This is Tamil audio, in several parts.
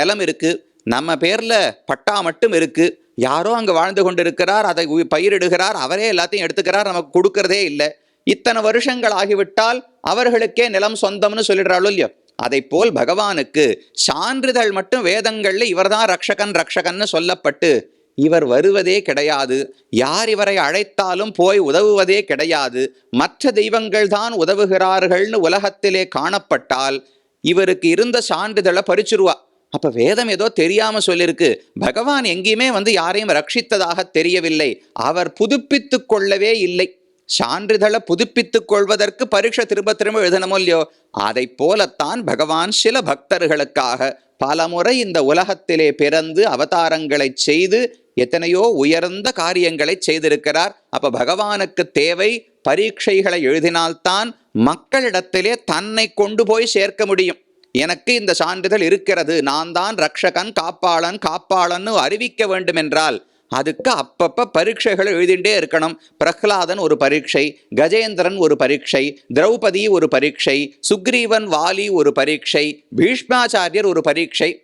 நிலம் இருக்கு நம்ம பேர்ல பட்டா மட்டும் இருக்கு யாரோ அங்கே வாழ்ந்து கொண்டிருக்கிறார் அதை பயிரிடுகிறார் அவரே எல்லாத்தையும் எடுத்துக்கிறார் நமக்கு கொடுக்கறதே இல்லை. இத்தனை வருஷங்கள் ஆகிவிட்டால் அவர்களுக்கே நிலம் சொந்தம்னு சொல்லிடுறாளோ இல்லையோ? அதை போல் பகவானுக்கு சான்றிதழ் மட்டும் வேதங்கள்ல இவர்தான் ரக்ஷகன் ரக்ஷகன்னு சொல்லப்பட்டு இவர் வருவதே கிடையாது. யார் இவரை அழைத்தாலும் போய் உதவுவதே கிடையாது. மற்ற தெய்வங்கள் தான் உதவுகிறார்கள்னு உலகத்திலே காணப்பட்டால் இவருக்கு இருந்த சான்றிதழை பறிச்சிருவா. அப்போ வேதம் ஏதோ தெரியாமல் சொல்லியிருக்கு பகவான் எங்கேயுமே வந்து யாரையும் ரட்சித்ததாக தெரியவில்லை. அவர் புதுப்பித்து கொள்ளவே இல்லை. சான்றிதழை புதுப்பித்துக் கொள்வதற்கு பரீட்சை திரும்ப திரும்ப எழுதணுமோ இல்லையோ? அதை போலத்தான் பகவான் சில பக்தர்களுக்காக பலமுறை இந்த உலகத்திலே பிறந்து அவதாரங்களை செய்து எத்தனையோ உயர்ந்த காரியங்களை செய்திருக்கிறார். அப்ப பகவானுக்கு தேவை பரீட்சைகளை எழுதினால்தான் மக்களிடத்திலே தன்னை கொண்டு போய் சேர்க்க முடியும். எனக்கு இந்த சான்றிதழ் இருக்கிறது. நான் தான் ரக்ஷகன் காப்பாளன் காப்பாளன்னு அறிவிக்க வேண்டும் என்றால் அதுக்கு அப்பப்ப பரீட்சைகள் எழுதிண்டே இருக்கணும். பிரஹ்லாதன் ஒரு பரீட்சை கஜேந்திரன் ஒரு பரீட்சை திரௌபதி ஒரு பரீட்சை சுக்ரீவன் வாலி ஒரு பரீட்சை பீஷ்மாச்சாரியர் ஒரு பரீட்சை.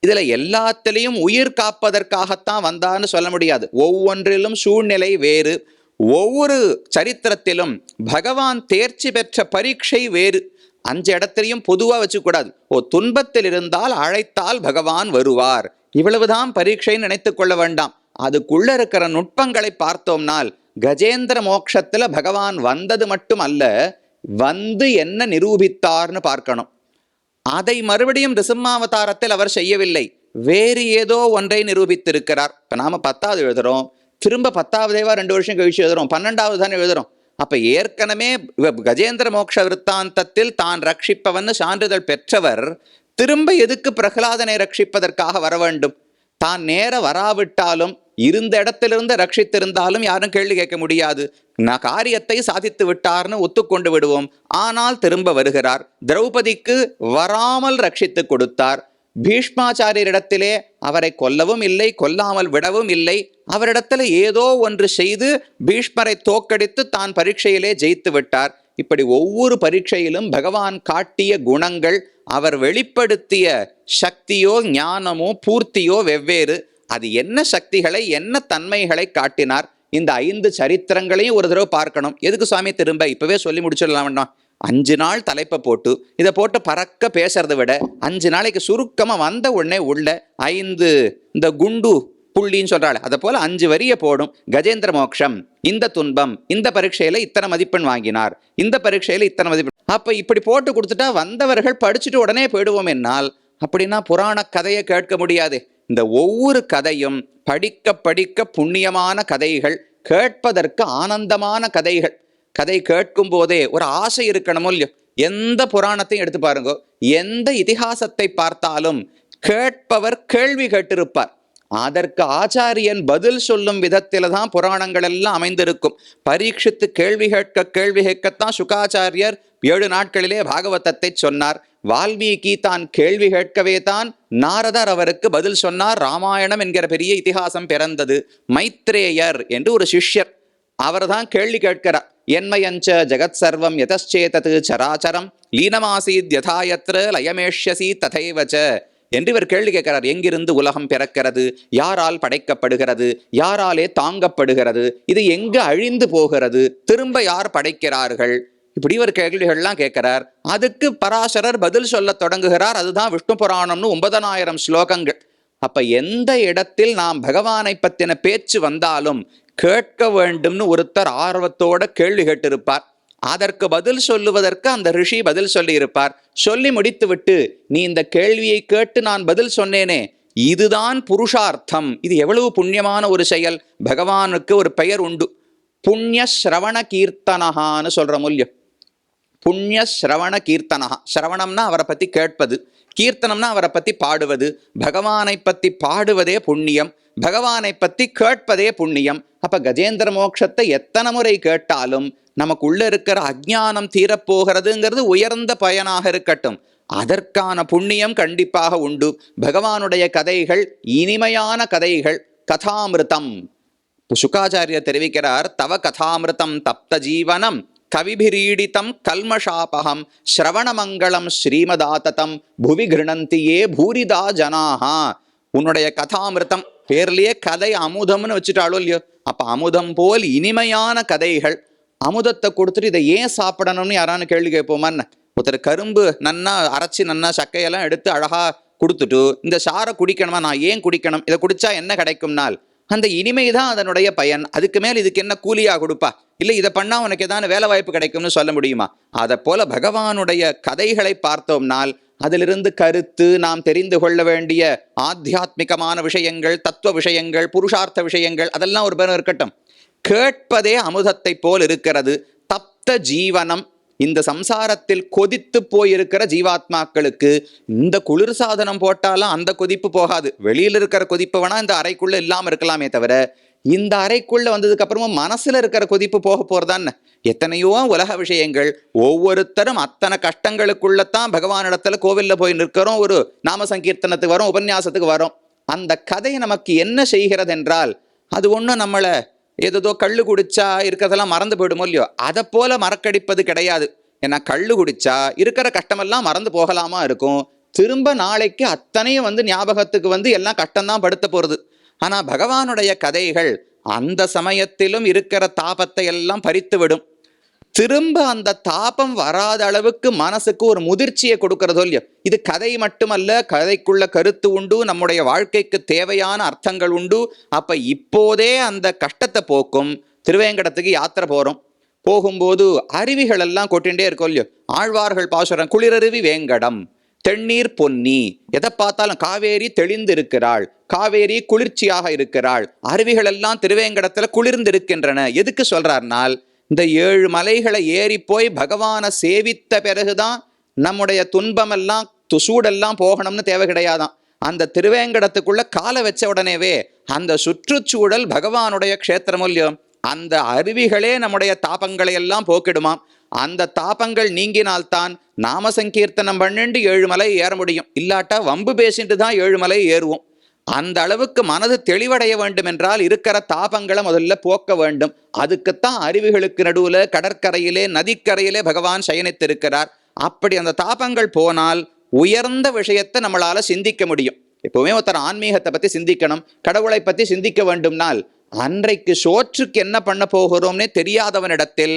இதில் எல்லாத்திலையும் உயிர் காப்பதற்காகத்தான் வந்தான்னு சொல்ல முடியாது. ஒவ்வொன்றிலும் சூழ்நிலை வேறு. ஒவ்வொரு சரித்திரத்திலும் பகவான் தேர்ச்சி பெற்ற பரீட்சை வேறு. அஞ்சு இடத்திலையும் பொதுவாக வச்சுக்கூடாது. ஓ துன்பத்தில் இருந்தால் அழைத்தால் பகவான் வருவார். இவ்வளவுதான் பரீட்சைன்னு நினைத்து கொள்ள வேண்டாம். அதுக்குள்ள இருக்கிற நுட்பங்களை பார்த்தோம்னால் கஜேந்திர மோக்ஷத்தில் பகவான் வந்தது மட்டும் அல்ல வந்து என்ன நிரூபித்தார்னு பார்க்கணும். அதை மறுபடியும் ரிசிம்மாவதாரத்தில் அவர் செய்யவில்லை. வேறு ஏதோ ஒன்றை நிரூபித்திருக்கிறார். இப்போ நாம் பத்தாவது எழுதுறோம். திரும்ப பத்தாவதேவா ரெண்டு வருஷம் கழிச்சு எழுதுறோம். பன்னெண்டாவது தானே எழுதுறோம். அப்போ ஏற்கனவே கஜேந்திர மோட்ச விற்த்தாந்தத்தில் தான் ரட்சிப்பவன் சான்றிதழ் பெற்றவர் திரும்ப எதுக்கு பிரகலாதனை ரட்சிப்பதற்காக வர வேண்டும்? தான் நேர வராவிட்டாலும் இருந்த இடத்திலிருந்து ரட்சித்திருந்தாலும் யாரும் கேள்வி கேட்க முடியாது. நான் காரியத்தை சாதித்து விட்டார்னு ஒத்துக்கொண்டு விடுவோம். ஆனால் திரும்ப வருகிறார். திரௌபதிக்கு வராமல் ரட்சித்து கொடுத்தார். பீஷ்மாச்சாரியரிடத்திலே அவரை கொல்லவும் இல்லை கொல்லாமல் விடவும் இல்லை. அவரிடத்துல ஏதோ ஒன்று செய்து பீஷ்மரை தோக்கடித்து தான் பரீட்சையிலே ஜெயித்து விட்டார். இப்படி ஒவ்வொரு பரீட்சையிலும் பகவான் காட்டிய குணங்கள் அவர் வெளிப்படுத்திய சக்தியோ ஞானமோ பூர்த்தியோ வெவ்வேறு. அது என்ன சக்திகளை என்ன தன்மைகளை காட்டினார்? இந்த ஐந்து சரித்திரங்களையும் ஒரு தடவை பார்க்கணும். எதுக்கு சுவாமி திரும்ப? இப்பவே சொல்லி முடிச்சிடலாம் வேண்டாம் அஞ்சு நாள் தலைப்பை போட்டு இதை போட்டு பறக்க பேசுறதை விட அஞ்சு நாளைக்கு சுருக்கமாக வந்த உடனே உள்ள ஐந்து இந்த குண்டு புள்ளின்னு சொல்கிறாள் அதை போல் அஞ்சு வரியை போடும். கஜேந்திர மோக்ஷம் இந்த துன்பம் இந்த பரீட்சையில் இத்தனை மதிப்பெண் வாங்கினார். இந்த பரீட்சையில் இத்தனை மதிப்பெண். அப்போ இப்படி போட்டு கொடுத்துட்டா வந்தவர்கள் படிச்சுட்டு உடனே போயிடுவோம் என்னால். அப்படின்னா புராண கதையை கேட்க முடியாது. இந்த ஒவ்வொரு கதையும் படிக்க படிக்க புண்ணியமான கதைகள் கேட்பதற்கு ஆனந்தமான கதைகள். கதை கேட்கும் போதே ஒரு ஆசை இருக்கணுமோ இல்லையோ? எந்த புராணத்தையும் எடுத்து பாருங்க. எந்த இதிகாசத்தை பார்த்தாலும் கேட்பவர் கேள்வி கேட்டிருப்பார். அதற்கு ஆச்சாரியன் பதில் சொல்லும் விதத்தில தான் புராணங்கள் எல்லாம் அமைந்திருக்கும். பரீட்சித்து கேள்வி கேட்க கேள்வி கேட்கத்தான் சுகாச்சாரியர் ஏழு நாட்களிலே பாகவதத்தை சொன்னார். வால்மீகி தான் கேள்வி கேட்கவே தான் நாரதர் அவருக்கு பதில் சொன்னார். ராமாயணம் என்கிற பெரிய இதிகாசம் பிறந்தது. மைத்ரேயர் என்று ஒரு சிஷ்யர். அவர்தான் கேள்வி கேட்கிறார். என்மயஞ்ச ஜெகத் சர்வம் எதச்சேதது சராச்சரம் லீனமாசீத் யதாயத்ர லயமேஷ்யசி ததைவச்ச. என்று இவர் கேள்வி கேட்கிறார். எங்கிருந்து உலகம் பிறக்கிறது? யாரால் படைக்கப்படுகிறது? யாராலே தாங்கப்படுகிறது? இது எங்கு அழிந்து போகிறது? திரும்ப யார் படைக்கிறார்கள்? இப்படி ஒரு கேள்விகள்லாம் கேட்கிறார். அதுக்கு பராசரர் பதில் சொல்ல தொடங்குகிறார். அதுதான் விஷ்ணு புராணம்னு ஒன்பதனாயிரம் ஸ்லோகங்கள். அப்ப எந்த இடத்தில் நாம் பகவானை பத்தின பேச்சு வந்தாலும் கேட்க வேண்டும்னு ஒருத்தர் ஆர்வத்தோட கேள்வி கேட்டிருப்பார். அதற்கு பதில் சொல்லுவதற்கு அந்த ரிஷி பதில் சொல்லியிருப்பார். சொல்லி முடித்துவிட்டு நீ இந்த கேள்வியை கேட்டு நான் பதில் சொன்னேனே இதுதான் புருஷார்த்தம். இது எவ்வளவு புண்ணியமான ஒரு செயல். பகவானுக்கு ஒரு பெயர் உண்டு. புண்ணிய ஸ்ரவண கீர்த்தனகான்னு சொல்ற மூல்யம். புண்ணிய ஸ்ரவண கீர்த்தனகா ஸ்ரவணம்னா அவரை பத்தி கேட்பது. கீர்த்தனம்னா அவரை பற்றி பாடுவது பகவானை பற்றி பாடுவதே புண்ணியம் பகவானை பற்றி கேட்பதே புண்ணியம். அப்போ கஜேந்திர மோட்சத்தை எத்தனை முறை கேட்டாலும் நமக்குள்ள இருக்கிற அஜ்ஞானம் தீரப்போகிறதுங்கிறது உயர்ந்த பயனாக இருக்கட்டும். அதற்கான புண்ணியம் கண்டிப்பாக உண்டு. பகவானுடைய கதைகள் இனிமையான கதைகள் கதாமிருதம் சுகாச்சாரியர் தெரிவிக்கிறார் தவ கதாமிருத்தம் தப்த ஜீவனம் கவிபிரீடிதம் கல்மஷாபகம் ஸ்ரவணமங்கலம் ஸ்ரீமதாததம் புவி கிருணந்தியே பூரிதா ஜனாஹா. உன்னுடைய கதாமிருத்தம் பேர்லயே கதை அமுதம்னு வச்சுட்டாளோ இல்லையோ? அப்ப அமுதம் போல் இனிமையான கதைகள். அமுதத்தை கொடுத்துட்டு இதை ஏன் சாப்பிடணும்னு யாரானு கேள்வி கேட்போமான்னு ஒருத்தர் கரும்பு நன்னா அரைச்சி நன்னா சக்கையெல்லாம் எடுத்து அழகா கொடுத்துட்டு இந்த சாரை குடிக்கணுமா? நான் ஏன் குடிக்கணும்? இதை குடிச்சா என்ன கிடைக்கும்னால் அந்த இனிமை தான் அதனுடைய பயன். அதுக்கு மேல் இதுக்கு என்ன கூலியாக கொடுப்பா? இல்லை இதை பண்ணால் உனக்கு ஏதான வேலை வாய்ப்பு கிடைக்கும்னு சொல்ல முடியுமா? அதை போல பகவானுடைய கதைகளை பார்த்தோம்னால் அதிலிருந்து கருத்து நாம் தெரிந்து கொள்ள வேண்டிய ஆத்தியாத்மிகமான விஷயங்கள் தத்துவ விஷயங்கள் புருஷார்த்த விஷயங்கள் அதெல்லாம் ஒரு பேரும் இருக்கட்டும். கேட்பதே அமுதத்தை போல் இருக்கிறது. தப்த ஜீவனம் இந்த சம்சாரத்தில் கொதித்து போயிருக்கிற ஜீவாத்மாக்களுக்கு இந்த குளிர் சாதனம் போட்டாலும் அந்த கொதிப்பு போகாது. வெளியில் இருக்கிற கொதிப்பு வேணா இந்த அறைக்குள்ள இல்லாமல் இருக்கலாமே தவிர இந்த அறைக்குள்ள வந்ததுக்கு அப்புறமா மனசுல இருக்கிற கொதிப்பு போக போறதான்னு. எத்தனையோ உலக விஷயங்கள் ஒவ்வொருத்தரும் அத்தனை கஷ்டங்களுக்குள்ளத்தான் பகவானிடத்துல கோவில்ல போய் நிற்கிறோம். ஒரு நாம சங்கீர்த்தனத்துக்கு வரோம் உபன்யாசத்துக்கு வரோம். அந்த கதை நமக்கு என்ன செய்கிறது என்றால் அது ஒன்றும் நம்மளை ஏதோ கள்ளு குடிச்சா இருக்கிறதெல்லாம் மறந்து போயிடுமோ இல்லையோ? அதை போல மறக்கடிப்பது கிடையாது. ஏன்னா கள்ளு குடிச்சா இருக்கிற கஷ்டமெல்லாம் மறந்து போகலாமா இருக்கும்? திரும்ப நாளைக்கு அத்தனையும் வந்து ஞாபகத்துக்கு வந்து எல்லாம் கஷ்டம்தான் படுத்த போகிறது ஆனால் பகவானுடைய கதைகள் அந்த சமயத்திலும் இருக்கிற தாபத்தை எல்லாம் பறித்து விடும். திரும்ப அந்த தாபம் வராத அளவுக்கு மனசுக்கு ஒரு முதிர்ச்சியை கொடுக்கறதோ இல்லையோ? இது கதை மட்டுமல்ல கதைக்குள்ள கருத்து உண்டு நம்முடைய வாழ்க்கைக்கு தேவையான அர்த்தங்கள் உண்டு. அப்ப இப்போதே அந்த கஷ்டத்தை போக்கும் திருவேங்கடத்துக்கு யாத்திரை போறோம். போகும்போது அருவிகள் எல்லாம் கொட்டின்றே இருக்கும் இல்லையோ? ஆழ்வார்கள் பாசுரம் குளிரருவி வேங்கடம் தென்னீர் பொன்னி எதை பார்த்தாலும் காவேரி தெளிந்து இருக்கிறாள் காவேரி குளிர்ச்சியாக இருக்கிறாள். அருவிகள் எல்லாம் திருவேங்கடத்துல குளிர்ந்து இருக்கின்றன எதுக்கு சொல்றார்னால் இந்த ஏழு மலைகளை ஏறி போய் பகவானை சேவித்த பிறகுதான் நம்முடைய துன்பமெல்லாம் துசூடெல்லாம் போகணும்னு தேவை கிடையாதாம் அந்த திருவேங்கடத்துக்குள்ள காலை வச்ச உடனேவே அந்த சுற்றுச்சூழல் பகவானுடைய க்ஷேத்திரமூல்யம். அந்த அருவிகளே நம்முடைய தாபங்களை எல்லாம் போக்கிடுமாம். அந்த தாபங்கள் நீங்கினால்தான் நாம சங்கீர்த்தனம் பண்ணிட்டு ஏழு மலை ஏற முடியும். இல்லாட்டா வம்பு பேசிட்டு தான் ஏழு மலை ஏறுவோம். அந்த அளவுக்கு மனது தெளிவடைய வேண்டும் என்றால் இருக்கிற தாபங்களை முதல்ல போக்க வேண்டும். அதுக்குத்தான் அருவிகளுக்கு நடுவில் கடற்கரையிலே நதிக்கரையிலே பகவான் சயனித்திருக்கிறார். அப்படி அந்த தாபங்கள் போனால் உயர்ந்த விஷயத்தை நம்மளால சிந்திக்க முடியும். எப்பவுமே ஒருத்தர் ஆன்மீகத்தை பற்றி சிந்திக்கணும் கடவுளை பற்றி சிந்திக்க வேண்டும்னால் அன்றைக்கு சோற்றுக்கு என்ன பண்ண போகிறோம்னே தெரியாதவனிடத்தில்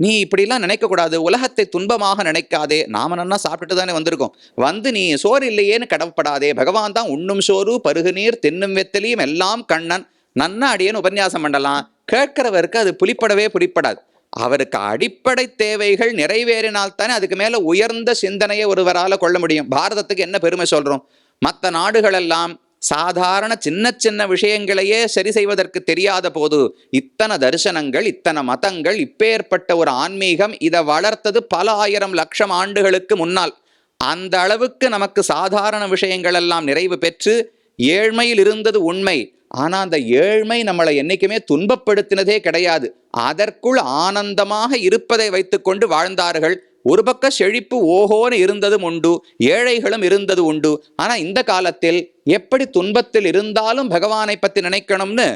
நீ இப்படிலாம் நினைக்கக்கூடாது. உலகத்தை துன்பமாக நினைக்காதே. நாம நன்னா சாப்பிட்டுட்டு தானே வந்திருக்கோம். வந்து நீ சோறு இல்லையேன்னு கடவுப்படாதே. பகவான் தான் உண்ணும் சோறு பருகு நீர் தின்னும் வெத்தலியும் எல்லாம் கண்ணன். நன்னா அடியேன்னு உபன்யாசம் பண்ணலாம். கேட்கிறவருக்கு அது புலிப்படவே புலிப்படாது அவருக்கு அடிப்படை தேவைகள் நிறைவேறினால் தானே அதுக்கு மேலே உயர்ந்த சிந்தனையை ஒருவரால் கொள்ள முடியும். பாரதத்துக்கு என்ன பெருமை சொல்கிறோம் மற்ற நாடுகளெல்லாம் சாதாரண சின்ன சின்ன விஷயங்களையே சரி செய்வதற்கு தெரியாத போது இத்தனை தரிசனங்கள் இத்தனை மதங்கள் இப்பேற்பட்ட ஒரு ஆன்மீகம் இதை வளர்த்தது பல ஆயிரம் லட்சம் ஆண்டுகளுக்கு முன்னால். அந்த அளவுக்கு நமக்கு சாதாரண விஷயங்கள் எல்லாம் நிறைவு பெற்று ஏழ்மையில் இருந்தது உண்மை. ஆனா அந்த ஏழ்மை நம்மளை என்னைக்குமே துன்பப்படுத்தினதே கிடையாது. அதற்குள் ஆனந்தமாக இருப்பதை வைத்துக்கொண்டு வாழ்ந்தார்கள். ஒரு பக்க செழிப்பு ஓஹோன்னு இருந்ததும் உண்டு ஏழைகளும் இருந்தது உண்டு. ஆனால் இந்த காலத்தில் எப்படி துன்பத்தில் இருந்தாலும் பகவானை பற்றி நினைக்கணும்னு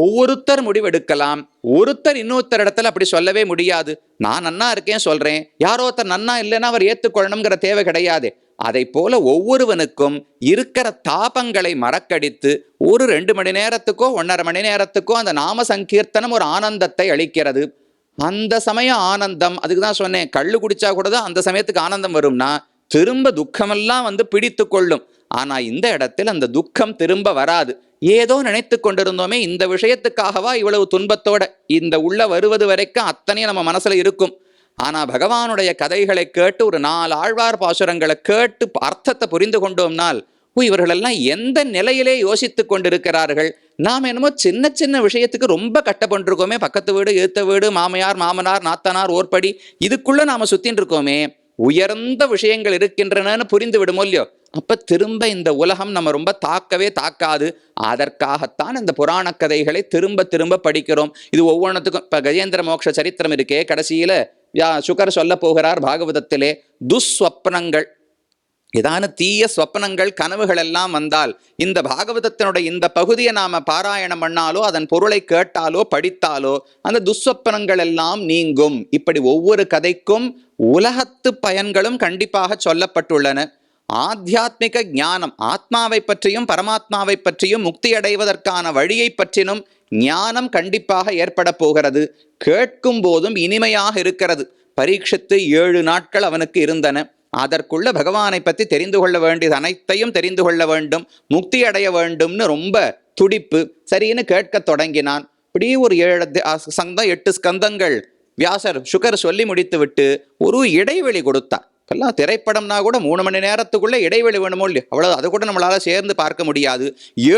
ஒவ்வொருத்தர் முடிவெடுக்கலாம். ஒருத்தர் இன்னொருத்தர் இடத்துல அப்படி சொல்லவே முடியாது. நான் நன்னா இருக்கேன் சொல்றேன். யாரோ ஒருத்தர் நன்னா இல்லைன்னா அவர் ஏற்றுக்கொள்ளணுங்கிற தேவை கிடையாது. அதை போல ஒவ்வொருவனுக்கும் இருக்கிற தாபங்களை மறக்கடித்து ஒரு ரெண்டு மணி நேரத்துக்கோ ஒன்றரை மணி நேரத்துக்கோ அந்த நாம சங்கீர்த்தனம் ஒரு ஆனந்தத்தை அளிக்கிறது. அந்த சமயம் ஆனந்தம் அதுக்கு தான் சொன்னேன். கள்ளு குடிச்சா கூட தான் அந்த சமயத்துக்கு ஆனந்தம் வரும்னா திரும்ப துக்கமெல்லாம் வந்து பிடித்து கொள்ளும். ஆனா இந்த இடத்தில் அந்த துக்கம் திரும்ப வராது. ஏதோ நினைத்து கொண்டிருந்தோமே இந்த விஷயத்துக்காகவா இவ்வளவு துன்பத்தோட இந்த உள்ள வருவது வரைக்கும் அத்தனையும் நம்ம மனசுல இருக்கும். ஆனா பகவானுடைய கதைகளை கேட்டு ஒரு நாலு ஆழ்வார் பாசுரங்களை கேட்டு அர்த்தத்தை புரிந்து கொண்டோம்னால் இவர்களெல்லாம் எந்த நிலையிலே யோசித்து கொண்டிருக்கிறார்கள்? நாம் என்னமோ சின்ன சின்ன விஷயத்துக்கு ரொம்ப கட்டப்பட்டிருக்கோமே பக்கத்து வீடு ஏத்த வீடு மாமையார் மாமனார் நாத்தனார் ஓர்படி. இதுக்குள்ள நாம சுத்தின்னு இருக்கோமே. உயர்ந்த விஷயங்கள் இருக்கின்றனன்னு புரிந்து விடுமோ இல்லையோ? அப்ப திரும்ப இந்த உலகம் நம்ம ரொம்ப தாக்கவே தாக்காது. அதற்காகத்தான் இந்த புராண கதைகளை திரும்ப திரும்ப படிக்கிறோம். இது ஒவ்வொன்றத்துக்கும் இப்ப கஜேந்திர மோட்ச சரித்திரம் இருக்கே கடைசியில. யா சுகர் சொல்ல போகிறார் பாகவதத்திலே. துஸ்வப்னங்கள். ஏதான தீய சொப்பனங்கள் கனவுகள் எல்லாம் வந்தால் இந்த பாகவதத்தினுடைய இந்த பகுதியை நாம பாராயணம் பண்ணாலோ அதன் பொருளை கேட்டாலோ படித்தாலோ அந்த துஸ்வப்பனங்கள் எல்லாம் நீங்கும். இப்படி ஒவ்வொரு கதைக்கும் உலகத்து பயன்களும் கண்டிப்பாக சொல்லப்பட்டுள்ளன. ஆத்தியாத்மிக ஞானம் ஆத்மாவை பற்றியும் பரமாத்மாவை பற்றியும் முக்தி அடைவதற்கான வழியை பற்றினும் ஞானம் கண்டிப்பாக ஏற்பட போகிறது. கேட்கும் போதும் இனிமையாக இருக்கிறது. பரீட்சித்து ஏழு நாட்கள் அவனுக்கு இருந்தன. அதற்குள்ள பகவானை பற்றி தெரிந்து கொள்ள வேண்டியது அனைத்தையும் தெரிந்து கொள்ள வேண்டும் முக்தி அடைய வேண்டும்னு ரொம்ப துடிப்பு. சரின்னு கேட்கத் தொடங்கினான். இப்படி ஒரு ஏழு சந்தம் எட்டு ஸ்கந்தங்கள். வியாசர் சுகர் சொல்லி முடித்து விட்டு ஒரு இடைவெளி கொடுத்தார் இப்பெல்லாம் திரைப்படம்னா கூட மூணு மணி நேரத்துக்குள்ளே இடைவெளி வேணுமோ இல்லையோ? அவ்வளோ அதை கூட நம்மளால் சேர்ந்து பார்க்க முடியாது.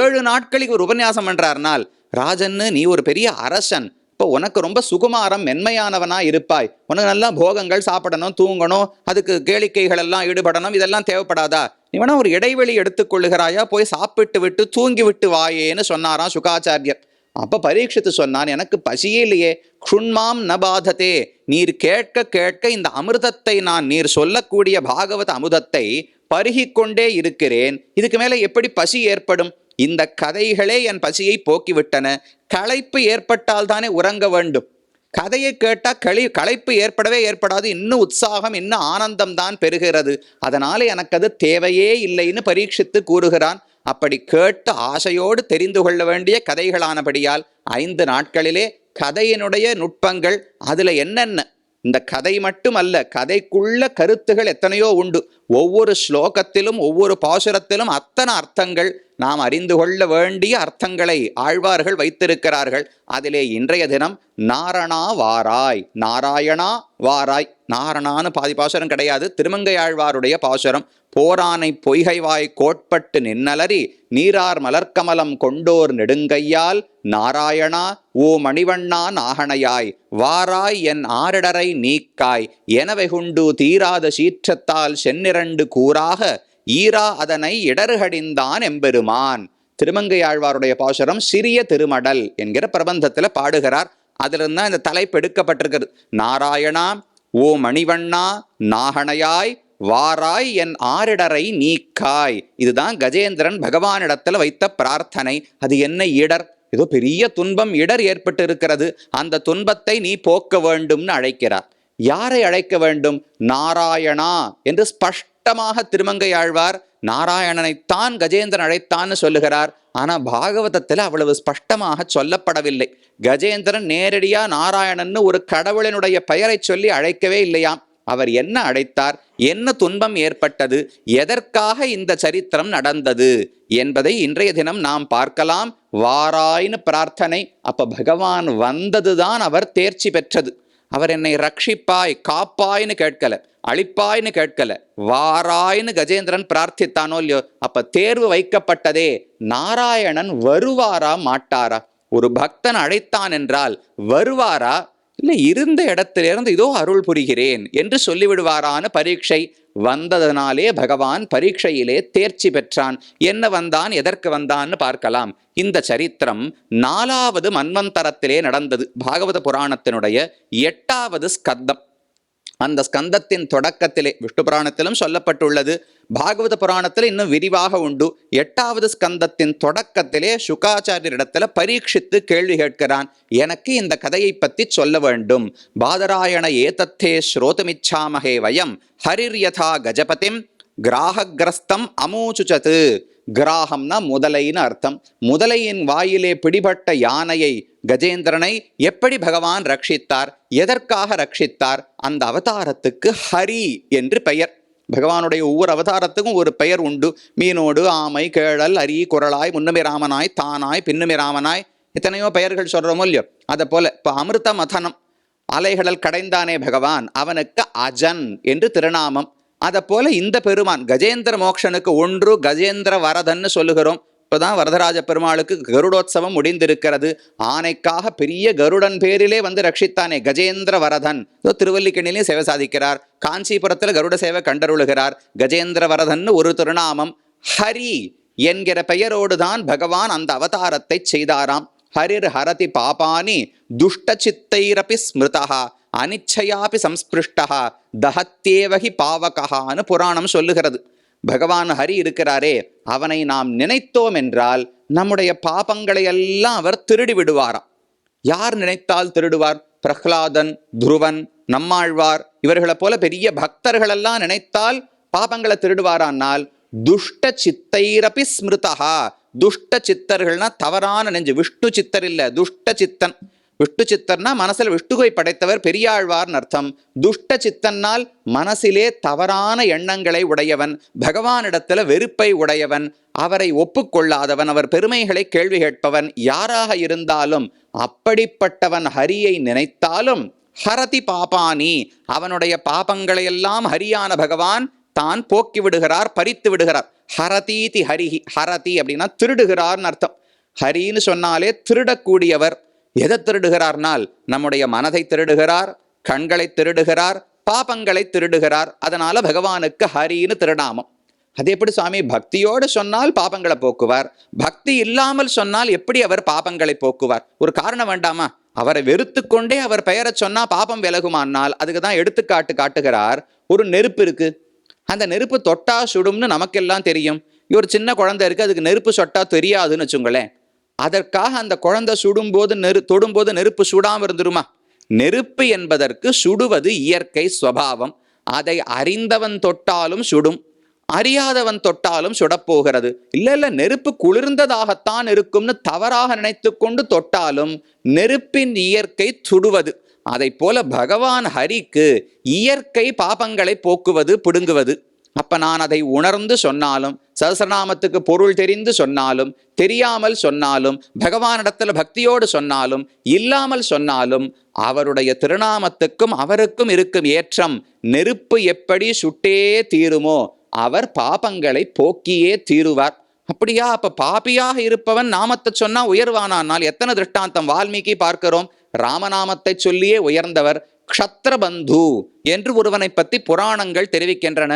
ஏழு நாட்களுக்கு ஒரு உபன்யாசம் பண்ணுறாருனால் ராஜன்னு நீ ஒரு பெரிய அரசன். இப்போ உனக்கு ரொம்ப சுகுமாரம் மென்மையானவனா இருப்பாய். உனக்கு நல்லா போகங்கள் சாப்பிடணும் தூங்கணும் அதுக்கு கேளிக்கைகள் எல்லாம் ஈடுபடணும் இதெல்லாம் தேவைப்படாதா? நீ வேணா ஒரு இடைவெளி எடுத்துக்கொள்ளுகிறாயா போய் சாப்பிட்டு விட்டு தூங்கி விட்டு வாயேன்னு சொன்னாராம் சுகாச்சாரியர். அப்ப பரீட்சித்து சொன்னான் எனக்கு பசியே இல்லையே. க்ஷுண்மாம் நபாததே நீர் கேட்க கேட்க இந்த அமிர்தத்தை நான் நீர் சொல்லக்கூடிய பாகவத அமுதத்தை பருகிக்கொண்டே இருக்கிறேன். இதுக்கு மேல எப்படி பசி ஏற்படும்? இந்த கதைகளே என் பசியை போக்கிவிட்டன. களைப்பு ஏற்பட்டால் தானே உறங்க வேண்டும். கதையை கேட்டால் களி களைப்பு ஏற்படவே ஏற்படாது. இன்னும் உற்சாகம் இன்னும் ஆனந்தம் தான் பெறுகிறது. அதனால் எனக்கு அது தேவையே இல்லைன்னு பரீட்சித்து கூறுகிறான். அப்படி கேட்டு ஆசையோடு தெரிந்து கொள்ள வேண்டிய கதைகளானபடியால் ஐந்து நாட்களிலே கதையினுடைய நுட்பங்கள் அதில் என்னென்ன இந்த கதை மட்டுமல்ல கதைக்குள்ள கருத்துகள் எத்தனையோ உண்டு. ஒவ்வொரு ஸ்லோகத்திலும் ஒவ்வொரு பாசுரத்திலும் அத்தனை அர்த்தங்கள் நாம் அறிந்து கொள்ள வேண்டிய அர்த்தங்களை ஆழ்வார்கள் வைத்திருக்கிறார்கள். அதிலே இன்றைய தினம் நாரணா வாராய் நாராயணா வாராய். நாரணான்னு பாதி பாசுரம் கிடையாது திருமங்கை ஆழ்வாருடைய பாசுரம். போரானை பொய்கைவாய் கோட்பட்டு நின்னலறி நீரார் மலர்க்கமலம் கொண்டோர் நெடுங்கையால் நாராயணா ஓ மணிவண்ணா நாகணையாய் வாராய் என் ஆரிடரை நீக்காய் எனவெகுண்டு தீராத சீற்றத்தால் சென்னிரண்டு கூறாக ஈரா அதனை இடறுகடிந்தான் எம்பெருமான். திருமங்கை ஆழ்வாருடைய பாசுரம் சிறிய திருமடல் என்கிற பிரபந்தத்துல பாடுகிறார். அதிலிருந்தான் இந்த தலைப்பு எடுக்கப்பட்டிருக்கிறது. நாராயணா ஓ மணிவண்ணா நாகணையாய் வாராய் என் ஆரிடரை நீக்காய். இதுதான் கஜேந்திரன் பகவானிடத்தில் வைத்த பிரார்த்தனை. அது என்ன இடர். ஏதோ பெரிய துன்பம் இடர் ஏற்பட்டு இருக்கிறது அந்த துன்பத்தை நீ போக்க வேண்டும்னு அழைக்கிறார். யாரை அழைக்க வேண்டும்? நாராயணா என்று ஸ்பஷ்டமாக திருமங்கை ஆழ்வார் நாராயணனைத்தான் கஜேந்திரன் அழைத்தான்னு சொல்லுகிறார். ஆனால் பாகவதத்தில் அவ்வளவு ஸ்பஷ்டமாக சொல்லப்படவில்லை. கஜேந்திரன் நேரடியாக நாராயணன்னு ஒரு கடவுளினுடைய பெயரை சொல்லி அழைக்கவே இல்லையாம். அவர் என்ன அழைத்தார் என்ன துன்பம் ஏற்பட்டது? எதற்காக இந்த சரித்திரம் நடந்தது? என்பதை இன்றைய தினம் நாம் பார்க்கலாம். வாராய்னு பிரார்த்தனை. அப்ப பகவான் வந்ததுதான் அவர் தேர்ச்சி பெற்றது. அவர் என்னை ரட்சிப்பாய் காப்பாய்னு கேட்கல அழிப்பாய்னு கேட்கல. வாராய்னு கஜேந்திரன் பிரார்த்தித்தானோ இல்லையோ அப்ப தேர்வு வைக்கப்பட்டதே. நாராயணன் வருவாரா மாட்டாரா? ஒரு பக்தன் அழைத்தான் என்றால் வருவாரா? இல்லை இருந்த இடத்திலிருந்து இதோ அருள் புரிகிறேன் என்று சொல்லிவிடுவாரான பரீட்சை வந்ததனாலே பகவான் பரீட்சையிலே தேர்ச்சி பெற்றான். என்ன வந்தான் எதற்கு வந்தான்னு பார்க்கலாம். இந்த சரித்திரம் நாலாவது மன்வந்தரத்திலே நடந்தது. பாகவத புராணத்தினுடைய எட்டாவது ஸ்கந்தம். அந்த ஸ்கந்தத்தின் தொடக்கத்திலே விஷ்ணு புராணத்திலும் சொல்லப்பட்டுள்ளது. பாகவத புராணத்தில் இன்னும் விரிவாக உண்டு. எட்டாவது ஸ்கந்தத்தின் தொடக்கத்திலே சுகாச்சாரியரிடத்துல பரீட்சித்து கேள்வி கேட்கிறான். எனக்கு இந்த கதையை பற்றி சொல்ல வேண்டும். பாதராயண ஏதத்தே ஸ்ரோதமிச்சாமகே வயம். ஹரிர் யதா கஜபதிம் கிராககிரஸ்தம் அமூச்சுச்சது கிராகம்னா முதலைன்னு அர்த்தம். முதலையின் வாயிலே பிடிபட்ட யானையை கஜேந்திரனை எப்படி பகவான் ரட்சித்தார் எதற்காக ரட்சித்தார் அந்த அவதாரத்துக்கு ஹரி என்று பெயர். பகவானுடைய ஒவ்வொரு அவதாரத்துக்கும் ஒரு பெயர் உண்டு. மீனோடு ஆமை கேழல் அரி குரலாய் முன்னுமிராமனாய் தானாய் பின்னுமிராமனாய் எத்தனையோ பெயர்கள் சொல்கிறோமோ இல்லையோ? அதை போல இப்போ அமிர்த மதனம் அலைகளல் கடைந்தானே பகவான் அவனுக்கு அஜன் என்று திருநாமம். அதை போல இந்த பெருமான் கஜேந்திர மோக்ஷனுக்கு ஒன்று கஜேந்திர வரதன்னு சொல்லுகிறோம். இப்போதான் வரதராஜ பெருமாளுக்கு கருடோத்சவம் முடிந்திருக்கிறது. ஆனைக்காக பெரிய கருடன் பேரிலே வந்து ரட்சித்தானே கஜேந்திர வரதன். திருவல்லிக்கண்ணிலையும் சேவை சாதிக்கிறார். காஞ்சிபுரத்தில் கருட சேவை கண்டருளுகிறார். கஜேந்திர வரதன் ஒரு திருநாமம். ஹரி என்கிற பெயரோடு தான் பகவான் அந்த அவதாரத்தை செய்தாராம். ஹரிர் ஹரதி பாபானி துஷ்ட சித்தைரபி ஸ்மிருதா அனிச்சையாபி சம்ஸ்பிருஷ்டா தஹத்தேவகி பாவகஹான்னு புராணம் சொல்லுகிறது. பகவான் ஹரி இருக்கிறாரே அவனை நாம் நினைத்தோம் என்றால் நம்முடைய பாபங்களை எல்லாம் அவர் திருடி விடுவாராம். யார் நினைத்தால் திருடுவார்? பிரஹ்லாதன் துருவன் நம்மாழ்வார் இவர்களைப் போல பெரிய பக்தர்களெல்லாம் நினைத்தால் பாபங்களை திருடுவாரானால் துஷ்ட சித்தைரபி ஸ்மிருதா துஷ்ட சித்தர்கள்னா தவறான நெஞ்சு விஷ்ணு சித்தர் இல்லை துஷ்ட சித்தன். விஷ்ணு சித்தர்னா மனசில் விஷ்ணுவை படைத்தவர் பெரியாழ்வார்னு அர்த்தம். துஷ்ட சித்தன்னால் மனசிலே தவறான எண்ணங்களை உடையவன் பகவானிடத்துல வெறுப்பை உடையவன் அவரை ஒப்புக்கொள்ளாதவன் அவர் பெருமைகளை கேள்வி கேட்பவன் யாராக இருந்தாலும் அப்படிப்பட்டவன் ஹரியை நினைத்தாலும் ஹரதி பாபானி அவனுடைய பாபங்களையெல்லாம் ஹரியான பகவான் தான் போக்கி விடுகிறார் பறித்து விடுகிறார். ஹரதீதி ஹரிஹி ஹரதி அப்படின்னா திருடுகிறார்னு அர்த்தம். ஹரின்னு சொன்னாலே திருடக்கூடியவர். எதை திருடுகிறார்னால் நம்முடைய மனதை திருடுகிறார் கண்களை திருடுகிறார் பாபங்களை திருடுகிறார். அதனால பகவானுக்கு ஹரின்னு திருடாமம் அது எப்படி சுவாமி? பக்தியோடு சொன்னால் பாபங்களை போக்குவார். பக்தி இல்லாமல் சொன்னால் எப்படி அவர் பாபங்களை போக்குவார்? ஒரு காரணம் வேண்டாமா? அவரை வெறுத்து கொண்டே அவர் பெயரை சொன்னா பாபம் விலகுமானால் அதுக்கு தான் எடுத்துக்காட்டு காட்டுகிறார். ஒரு நெருப்பு இருக்கு. அந்த நெருப்பு தொட்டா சுடும்னு நமக்கெல்லாம் தெரியும். ஒரு சின்ன குழந்தை இருக்கு. அதுக்கு நெருப்பு சொட்டா தெரியாதுன்னு வச்சுங்களேன் அதற்காக அந்த குழந்தை சுடும்போது நெரு தொடும்போது நெருப்பு சுடாமல் இருந்துருமா? நெருப்பு என்பதற்கு சுடுவது இயற்கை ஸ்வபாவம் அதை அறிந்தவன் தொட்டாலும் சுடும் அறியாதவன் தொட்டாலும் சுடப்போகிறது. இல்ல இல்ல நெருப்பு குளிர்ந்ததாகத்தான் இருக்கும்னு தவறாக நினைத்து கொண்டு தொட்டாலும் நெருப்பின் இயற்கை சுடுவது. அதை போல பகவான் ஹரிக்கு இயற்கை பாபங்களை போக்குவது பிடுங்குவது. அப்ப நான் அதை உணர்ந்து சொன்னாலும் சகசரநாமத்துக்கு பொருள் தெரிந்து சொன்னாலும் தெரியாமல் சொன்னாலும் பகவானிடத்துல பக்தியோடு சொன்னாலும் இல்லாமல் சொன்னாலும் அவருடைய திருநாமத்துக்கும் அவருக்கும் இருக்கும் ஏற்றம் நெருப்பு எப்படி சுட்டே தீருமோ அவர் பாபங்களை போக்கியே தீருவார். அப்படியா? அப்ப பாபியாக இருப்பவன் நாமத்தை சொன்னா உயர்வானானால் எத்தனை திருஷ்டாந்தம் வால்மீகி பார்க்கிறோம்? ராமநாமத்தை சொல்லியே உயர்ந்தவர் க்ஷத்ரபந்து என்று ஒருவனை பத்தி புராணங்கள் தெரிவிக்கின்றன.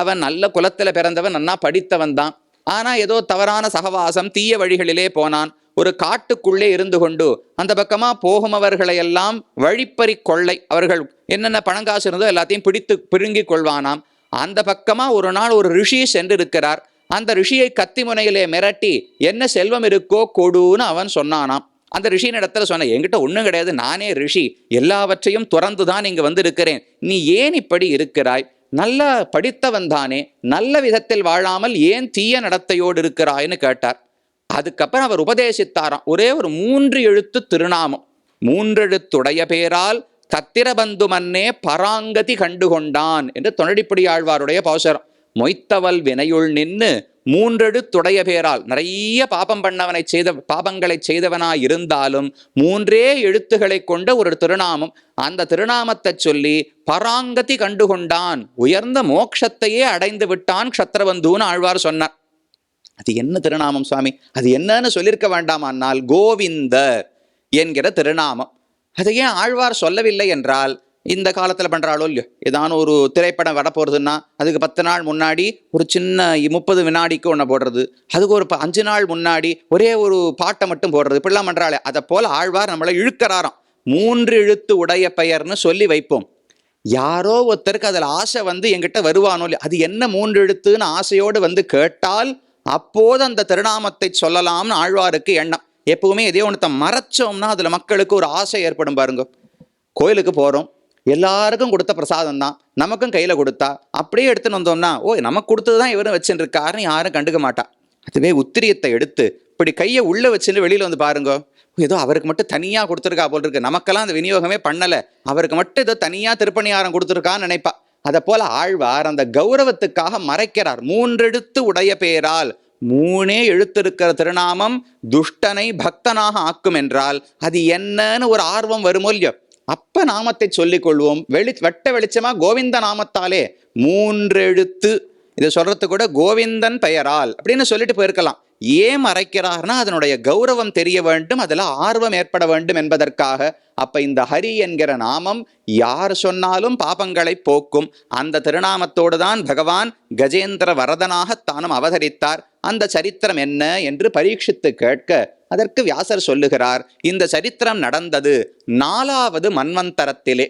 அவன் நல்ல குலத்துல பிறந்தவன் நன்னா படித்தவன் தான். ஆனால் ஏதோ தவறான சகவாசம் தீய வழிகளிலே போனான். ஒரு காட்டுக்குள்ளே இருந்து கொண்டு அந்த பக்கமாக போகுமவர்களை வழிப்பறி கொள்ளை. அவர்கள் என்னென்ன பணங்காசு இருந்தோ எல்லாத்தையும் பிடித்து பிடுங்கிக் கொள்வானாம். அந்த பக்கமா ஒரு நாள் ஒரு ரிஷி சென்றிருக்கிறார் அந்த ரிஷியை கத்தி முனையிலே மிரட்டி என்ன செல்வம் இருக்கோ கொடுன்னு அவன் சொன்னானாம். அந்த ரிஷியின் இடத்துல சொன்ன என்கிட்ட ஒன்றும் கிடையாது நானே ரிஷி. எல்லாவற்றையும் துறந்து தான் இங்க வந்து இருக்கிறேன் நீ ஏன் இப்படி இருக்கிறாய்? நல்ல படித்தவன் தானே நல்ல விதத்தில் வாழாமல் ஏன் தீய நடத்தையோடு இருக்கிறாய்னு கேட்டார். அதுக்கப்புறம் அவர் உபதேசித்தாராம் ஒரே ஒரு மூன்று எழுத்து திருநாமம். மூன்றெழுத்துடைய பேரால் தத்திரபந்து மன்னே பராங்கதி கண்டுகொண்டான் என்று தொண்டடிப்படி ஆழ்வாருடைய பாசுரம். மொய்த்தவல் வினையுள் மூன்றடு துடைய பேரால். நிறைய பாபம் பண்ணவனை செய்த பாபங்களை செய்தவனாய் இருந்தாலும் மூன்றே எழுத்துக்களை கொண்ட ஒரு திருநாமம். அந்த திருநாமத்தை சொல்லி பராங்கதி கண்டுகொண்டான். உயர்ந்த மோட்சத்தையே அடைந்து விட்டான் க்ஷத்ரபந்துன்னு ஆழ்வார் சொன்னார். அது என்ன திருநாமம் சுவாமி? அது என்னன்னு சொல்லியிருக்க வேண்டாமானால் கோவிந்த என்கிற திருநாமம். அதை ஏன் ஆழ்வார் சொல்லவில்லை என்றால் இந்த காலத்தில் பண்ணுறாளோ இல்லையோ? ஏதான ஒரு திரைப்படம் வர போகிறதுன்னா அதுக்கு பத்து நாள் முன்னாடி ஒரு சின்ன முப்பது வினாடிக்கு ஒன்று போடுறது. அதுக்கு ஒரு ப- அஞ்சு நாள் முன்னாடி ஒரே ஒரு பாட்டை மட்டும் போடுறது. இப்படிலாம் பண்ணுறாளே அதை போல் ஆழ்வார் நம்மளை இழுக்கிறாராம். மூன்று இழுத்து உடைய பெயர்னு சொல்லி வைப்போம். யாரோ ஒருத்தருக்கு அதில் ஆசை வந்து என்கிட்ட வருவானோ இல்லையோ? அது என்ன மூன்று எழுத்துன்னு ஆசையோடு வந்து கேட்டால் அப்போது அந்த திருநாமத்தை சொல்லலாம்னு ஆழ்வாருக்கு எண்ணம். எப்பவுமே எதையோ ஒன்றத்தை மறைச்சோம்னா அதில் மக்களுக்கு ஒரு ஆசை ஏற்படும் பாருங்க. கோயிலுக்கு போகிறோம் எல்லாருக்கும் கொடுத்த பிரசாதம் தான் நமக்கும் கையில் கொடுத்தா அப்படியே எடுத்துன்னு வந்தோம்னா ஓ நமக்கு கொடுத்தது தான் இவரும் வச்சுட்டு இருக்காருன்னு யாரும் கண்டுக்க மாட்டா. அதுவே உத்திரியத்தை எடுத்து இப்படி கையை உள்ளே வச்சுட்டு வெளியில் வந்து பாருங்க. ஏதோ அவருக்கு மட்டும் தனியாக கொடுத்துருக்கா போல் இருக்கு நமக்கெல்லாம் அந்த விநியோகமே பண்ணலை. அவருக்கு மட்டும் ஏதோ தனியாக திருப்பணியாரம் கொடுத்துருக்கான்னு நினைப்பா. அதை போல ஆழ்வார் அந்த கௌரவத்துக்காக மறைக்கிறார். மூன்றெழுத்து உடைய பெயரால் மூணே எழுத்திருக்கிற திருநாமம் துஷ்டனை பக்தனாக ஆக்கும் என்றால் அது என்னன்னு ஒரு ஆர்வம் வருமோ இல்லையோ? அப்ப நாமத்தை சொல்லிக் கொள்வோம் வெளி வெட்ட வெளிச்சமா கோவிந்த நாமத்தாலே மூன்றெழுத்து இதை சொல்றது கூட கோவிந்தன் பெயரால் அப்படின்னு சொல்லிட்டு போயிருக்கலாம். ஏன் மறைக்கிறார்னா அதனுடைய கௌரவம் தெரிய வேண்டும் அதில் ஆர்வம் ஏற்பட வேண்டும் என்பதற்காக. அப்ப இந்த ஹரி என்கிற நாமம் யார் சொன்னாலும் பாபங்களை போக்கும். அந்த திருநாமத்தோடு தான் பகவான் கஜேந்திர வரதனாக தானும் அவதரித்தார். அந்த சரித்திரம் என்ன என்று பரீட்சித்து கேட்க அதற்கு வியாசர் சொல்லுகிறார் இந்த சரித்திரம் நடந்தது நாலாவது மன்வந்தரத்திலே.